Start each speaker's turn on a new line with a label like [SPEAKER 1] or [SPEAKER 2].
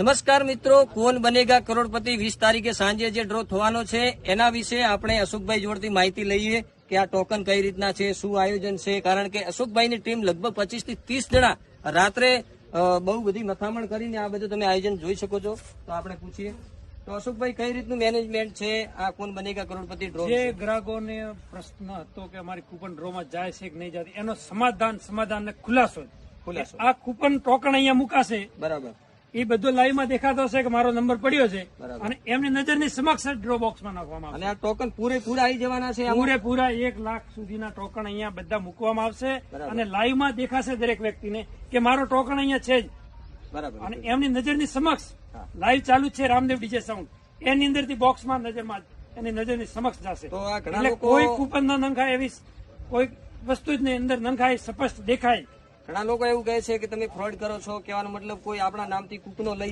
[SPEAKER 1] નમસ્કાર મિત્રો કોણ બનેગા કરોડપતિ? વીસ તારીખે સાંજે જે ડ્રો થવાનો છે એના વિશે આપણે અશોકભાઈ જોડતી માહિતી લઈએ કે આ ટોકન કઈ રીતના છે શું આયોજન છે કારણ કે અશોકભાઈની ટીમ લગભગ પચીસથી ત્રીસ જણા રાત્રે બહુ બધી મથામણ કરીને આ બધું તમે આયોજન જોઈ શકો છો. તો આપણે પૂછીએ. તો અશોકભાઈ કઈ રીતનું મેનેજમેન્ટ છે? આ કોણ બનેગા કરોડપતિ ડ્રો
[SPEAKER 2] જે ગ્રાહકોને પ્રશ્ન હતો કે અમારી કૂપન ડ્રોમાં જાય છે કે નહીં જાય એનો સમાધાન સમાધાન ખુલાસો.
[SPEAKER 1] ખુલાસો.
[SPEAKER 2] આ કૂપન ટોકન અહીંયા મુકાશે.
[SPEAKER 1] બરાબર.
[SPEAKER 2] એ બધું લાઈવમાં દેખાતો હશે કે મારો નંબર પડ્યો છે. અને એમની નજરની સમક્ષ ડ્રો બોક્સમાં નાખવામાં
[SPEAKER 1] અને આ ટોકન પૂરેપૂરા આવી જવાના છે
[SPEAKER 2] પૂરેપૂરા એક લાખ સુધીના ટોકન અહીંયા બધા મૂકવામાં આવશે. અને લાઈવમાં દેખાશે દરેક વ્યક્તિને કે મારો ટોકન અહીંયા છે જ.
[SPEAKER 1] બરાબર.
[SPEAKER 2] અને એમની નજરની સમક્ષ
[SPEAKER 1] લાઈવ
[SPEAKER 2] ચાલુ છે રામદેવ ડીજે સાઉન્ડ એની અંદરથી બોક્સમાં નજરમાં એની નજરની સમક્ષ જશે. એટલે કોઈ કૂપન ન નંખાય એવી કોઈ વસ્તુ જ નહીં. અંદર નંખાય સ્પષ્ટ દેખાય.
[SPEAKER 1] ઘણા લોકો એવું કહે છે કે તમે ફ્રોડ કરો છો, કહેવાનો મતલબ કોઈ આપણા નામથી કૂપનો લઈ